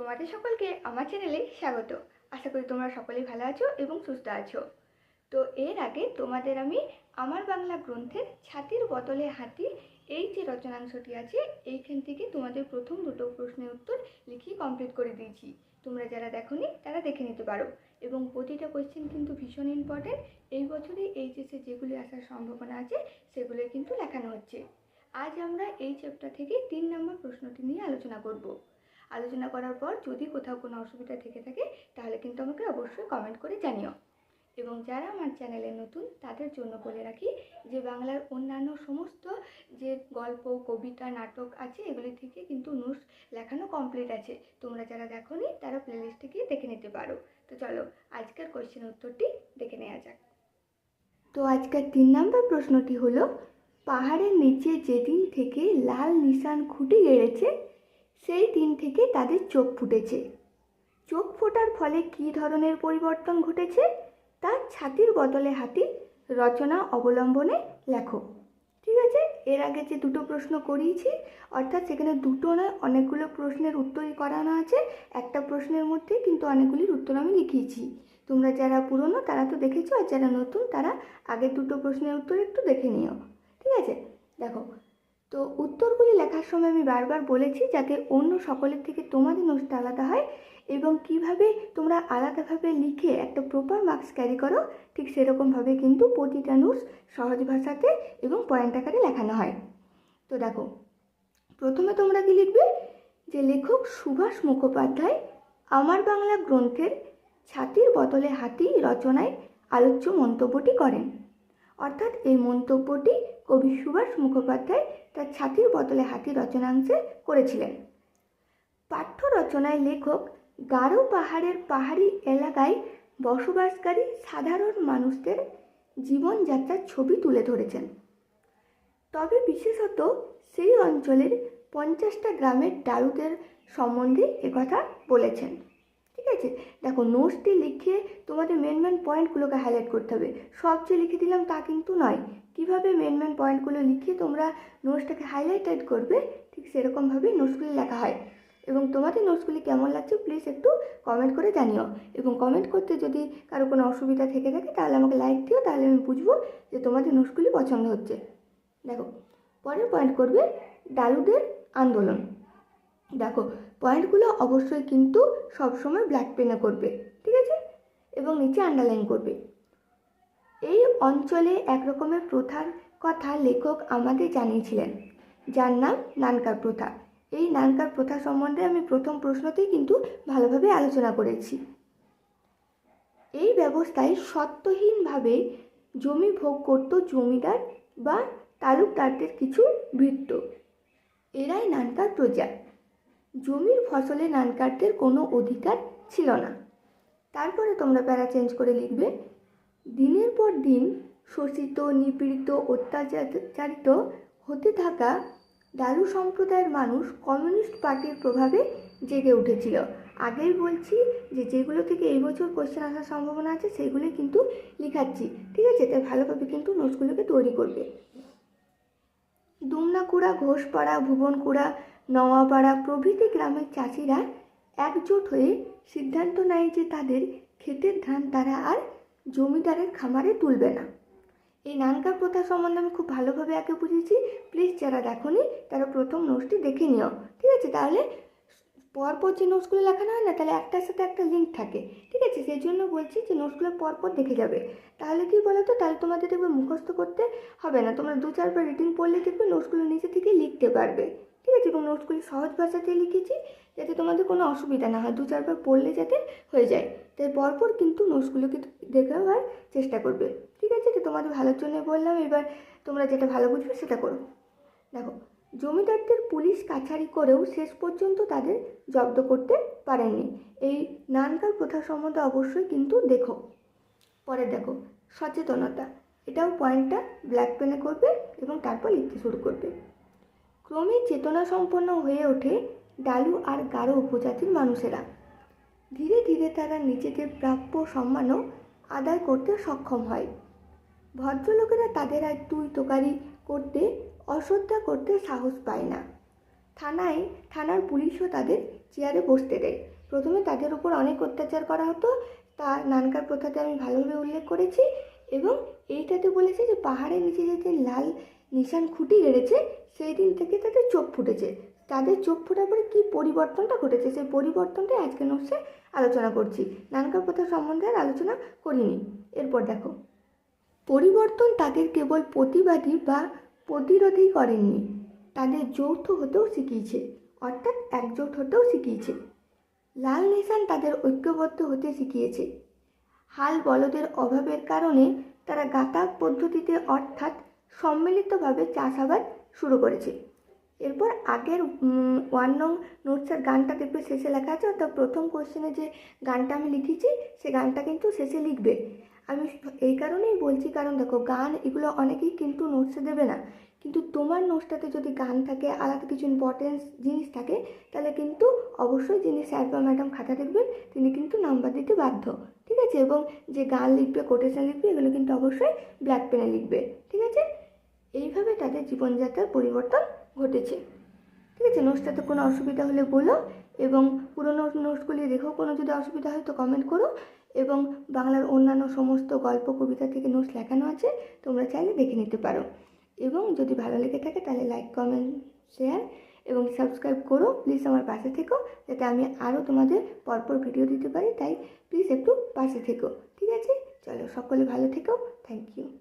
তোমাদের সকলকে আমার চ্যানেলে স্বাগত। আশা করি তোমরা সকলেই ভালো আছো এবং সুস্থ আছো। তো এর আগে তোমাদের আমি আমার বাংলা গ্রন্থের ছাতির বদলে হাতি এই যে রচনাংশটি আছে, এইখান থেকে তোমাদের প্রথম দুটো প্রশ্নের উত্তর লিখিয়ে কমপ্লিট করে দিয়েছি। তোমরা যারা দেখোনি, তারা দেখে নিতে পারো। এবং প্রতিটা কোয়েশ্চেন কিন্তু ভীষণ ইম্পর্টেন্ট এই বছরে এইচএসে যেগুলি আসার সম্ভাবনা আছে সেগুলো কিন্তু লেখানো হচ্ছে। আজ আমরা এই চ্যাপ্টার থেকে তিন নম্বর প্রশ্নটি নিয়ে আলোচনা করব। আলোচনা করার পর যদি কোথাও কোনো অসুবিধা থেকে থাকে, তাহলে কিন্তু আমাকে অবশ্যই কমেন্ট করে জানিও। এবং যারা আমার চ্যানেলে নতুন, তাদের জন্য বলে রাখি যে বাংলার অন্যান্য সমস্ত যে গল্প, কবিতা, নাটক আছে, এগুলি থেকে কিন্তু নোটস লেখানো কমপ্লিট আছে। তোমরা যারা দেখো নি তারা প্লেলিস্টে গিয়ে দেখে নিতে পারো। তো চলো, আজকের কোয়েশ্চেন উত্তরটি দেখে নেওয়া যাক। তো আজকের তিন নম্বর প্রশ্নটি হলো, পাহাড়ের নিচে যেদিন থেকে লাল নিশান খুঁটি গেড়েছে সেই দিন থেকে তাদের চোখ ফুটেছে। চোখ ফোটার ফলে কী ধরনের পরিবর্তন ঘটেছে, তা ছাতির বদলে হাতি রচনা অবলম্বনে লেখো। ঠিক আছে? এর আগে যে দুটো প্রশ্ন করিয়েছি, অর্থাৎ সেখানে দুটো নয় অনেকগুলো প্রশ্নের উত্তরই করানো আছে। একটা প্রশ্নের মধ্যে কিন্তু অনেকগুলির উত্তর আমি লিখিয়েছি। তোমরা যারা পুরনো, তারা তো দেখেছ, আর যারা নতুন, তারা আগের দুটো প্রশ্নের উত্তর একটু দেখে নিও। ঠিক আছে? দেখো তো উত্তরগুলি লেখার সময় আমি বারবার বলেছি যাতে অন্য সকলের থেকে তোমাদের নোটসটা আলাদা হয় এবং কীভাবে তোমরা আলাদাভাবে লিখে একটা প্রপার মার্কস ক্যারি করো, ঠিক সেরকমভাবে কিন্তু প্রতিটা নোটস সহজ ভাষাতে এবং পয়েন্ট আকারে লেখানো হয়। তো দেখো, প্রথমে তোমরা কি লিখবে? যে লেখক সুভাষ মুখোপাধ্যায় আমার বাংলা গ্রন্থের ছাতির বদলে হাতি রচনায় আলোচ্য মন্তব্যটি করেন। অর্থাৎ এই মন্তব্যটি কবি সুভাষ মুখোপাধ্যায় তার ছাতির বদলে হাতি রচনাংশে করেছিলেন। পাঠ্য রচনায় লেখক, গারো পাহাড়ের পাহাড়ি এলাকায় বসবাসকারী সাধারণ মানুষদের জীবনযাত্রার ছবি তুলে ধরেছেন। তবে বিশেষত সেই অঞ্চলের পঞ্চাশটা গ্রামের ডারুদের সম্বন্ধে একথা বলেছেন। ঠিক আছে? দেখো নোটসটি লিখে তোমাদের মেন মেন পয়েন্টগুলোকে হাইলাইট করতে হবে। সব যে লিখে দিলাম তা কিন্তু নয়। কীভাবে মেন মেন পয়েন্টগুলো লিখে তোমরা নোটসটাকে হাইলাইটেড করবে, ঠিক সেরকমভাবে নোটসগুলি লেখা হয়। এবং তোমাদের নোটসগুলি কেমন লাগছে প্লিজ একটু কমেন্ট করে জানিও। এবং কমেন্ট করতে যদি কারও কোনো অসুবিধা থেকে থাকে, তাহলে আমাকে লাইক দিও, তাহলে আমি বুঝব যে তোমাদের নোটসগুলি পছন্দ হচ্ছে। দেখো, পরের পয়েন্ট করবে ডালুদের আন্দোলন। দেখো পয়েন্টগুলো অবশ্যই কিন্তু সবসময় ব্ল্যাক পেনে করবে, ঠিক আছে? এবং নিচে আন্ডারলাইন করবে। এই অঞ্চলে এক রকমের প্রথার কথা লেখক আমাদের জানিয়েছিলেন, যার নাম নানকার প্রথা। এই নানকার প্রথা সম্বন্ধে আমি প্রথম প্রশ্নতেই কিন্তু ভালোভাবে আলোচনা করেছি। এই ব্যবস্থায় সত্যহীনভাবে জমি ভোগ করত জমিদার বা তালুকদারদের কিছু ভৃত্য এরাই নানকার প্রজা। জমির ফসলে নানকারদের কোনো অধিকার ছিল না। তারপরে তোমরা প্যারা চেঞ্জ করে লিখবে, দিনের পর দিন শোষিত, নিপীড়িত, অত্যাচারিত হতে থাকা দারু সম্প্রদায়ের মানুষ কমিউনিস্ট পার্টির প্রভাবে জেগে উঠেছিল। আগেই বলছি যে যেগুলো থেকে এই বছর কোশ্চেন আসার সম্ভাবনা আছে, সেগুলো কিন্তু লিখাচ্ছি। ঠিক আছে? তাই ভালোভাবে কিন্তু নোটসগুলোকে তৈরি করবে। দুমনাকুড়া ঘোষপাড়া ভুবনকুড়া নওয়াপাড়া প্রভৃতি গ্রামের চাষিরা একজোট হয়ে সিদ্ধান্ত নেয় যে তাদের ক্ষেতের ধান তারা আর জমিদারের খামারে তুলবে না। এই নানকা প্রথা সম্বন্ধে আমি খুব ভালোভাবে আগে বুঝেছি। প্লিজ যারা দেখোনি, তারা প্রথম নোটটি দেখে নিও। ঠিক আছে, তাহলে পরপর যে নোটসগুলো লেখানো হয় না, তাহলে একটার সাথে একটা লিঙ্ক থাকে। ঠিক আছে? সেই জন্য বলছি যে নোটসগুলো পরপর দেখে যাবে। তাহলে কি বলো তো তাহলে তোমাদের দেখবে মুখস্থ করতে হবে না। তোমরা দু চারবার রিডিং পড়লে দেখবে নোটসগুলো নিজে থেকে লিখতে পারবে। ঠিক আছে? এবং নোটসগুলি সহজ ভাষাতে লিখেছি, যাতে তোমাদের কোনো অসুবিধা না হয়। দু চারবার পড়লে যাতে হয়ে যায়। তাই পরপর কিন্তু নোটসগুলোকে দেখাবার চেষ্টা করবে। ঠিক আছে? তো তোমাদের ভালোর জন্য বললাম। এবার তোমরা যেটা ভালো বুঝবে সেটা করো। দেখো জমিদারদের পুলিশ কাছারি করেও শেষ পর্যন্ত তাদের জব্দ করতে পারেননি এই নানকার প্রথা সম্বন্ধে অবশ্যই কিন্তু দেখো। পরে দেখো, সচেতনতা, এটাও পয়েন্টটা ব্ল্যাক পেনে করবে এবং তারপর লিখতে শুরু করবে। ক্রমে চেতনা সম্পন্ন হয়ে ওঠে ডালু আর গাঢ় উপজাতির মানুষেরা। ধীরে ধীরে তারা নিজেদের প্রাপ্য সম্মানও আদায় করতে সক্ষম হয়। ভদ্রলোকেরা তাদের আর তুই তোকারি করতে অশ্রদ্ধা করতে সাহস পায় না। থানায়, থানার পুলিশও তাদের চেয়ারে বসতে দেয়। প্রথমে তাদের উপর অনেক অত্যাচার করা হতো। তা নানকার প্রথাতে আমি ভালোভাবে উল্লেখ করেছি এবং এইটাতে বলেছে যে পাহাড়ের নিচে যে লাল নিশান খুঁটি গেড়েছে সেই দিন থেকে তাদের চোখ ফুটেছে। তাদের চোখ ফোটার পরে কী পরিবর্তনটা ঘটেছে, সেই পরিবর্তনটাই আজকে নোটসে আলোচনা করছি। নানকার প্রথা সম্বন্ধে আর আলোচনা করিনি। এরপর দেখো। পরিবর্তন তাদের কেবল প্রতিবাদী বা প্রতিরোধই করেননি। তাদের যৌথ হতেও শিখিয়েছে, অর্থাৎ একজোট হতেও শিখিয়েছে। লাল নিশান তাদের ঐক্যবদ্ধ হতে শিখিয়েছে। হাল বলদের অভাবের কারণে তারা গাতা পদ্ধতিতে অর্থাৎ সম্মিলিতভাবে চাষাবাদ শুরু করেছে। এরপর আগের ওয়ান নং নোটসের গানটা দেখবে শেষে লেখা আছে, অর্থাৎ প্রথম কোশ্চেনে যে গানটা আমি লিখেছি, সে গানটা কিন্তু শেষে লিখবে। আমি এই কারণেই বলছি, কারণ দেখো, গান এগুলো অনেকেই কিন্তু নোটসে দেবে না। কিন্তু তোমার নোটসটাতে যদি গান থাকে, আলাদা কিছু ইম্পর্টেন্স জিনিস থাকে, তাহলে কিন্তু অবশ্যই যিনি স্যার বা ম্যাডাম খাতা দেখবেন, তিনি কিন্তু নাম্বার দিতে বাধ্য। ঠিক আছে? এবং যে গান লিখবে কোটেশন লিখবে, এগুলো কিন্তু অবশ্যই ব্ল্যাক পেনে লিখবে। ঠিক আছে? এইভাবে তাদের জীবনযাত্রার পরিবর্তন ঘটেছে। ঠিক আছে? নোটসটাতে কোনো অসুবিধা হলে বলো, এবং পুরোনো নোটসগুলি দেখেও কোনো যদি অসুবিধা হয়, তো কমেন্ট করো। এবং বাংলার অন্যান্য সমস্ত গল্প, কবিতা থেকে নোটস লেখানো আছে, তোমরা চাইলে দেখে নিতে পারো। এবং যদি ভালো লেগে থাকে তাহলে লাইক কমেন্ট শেয়ার এবং সাবস্ক্রাইব করো। প্লিজ আমার পাশে থেকো, যাতে আমি আরও তোমাদের পরপর ভিডিও দিতে পারি। তাই প্লিজ একটু পাশে থেকো। ঠিক আছে? চলো, সকলে ভালো থেকো। Thank you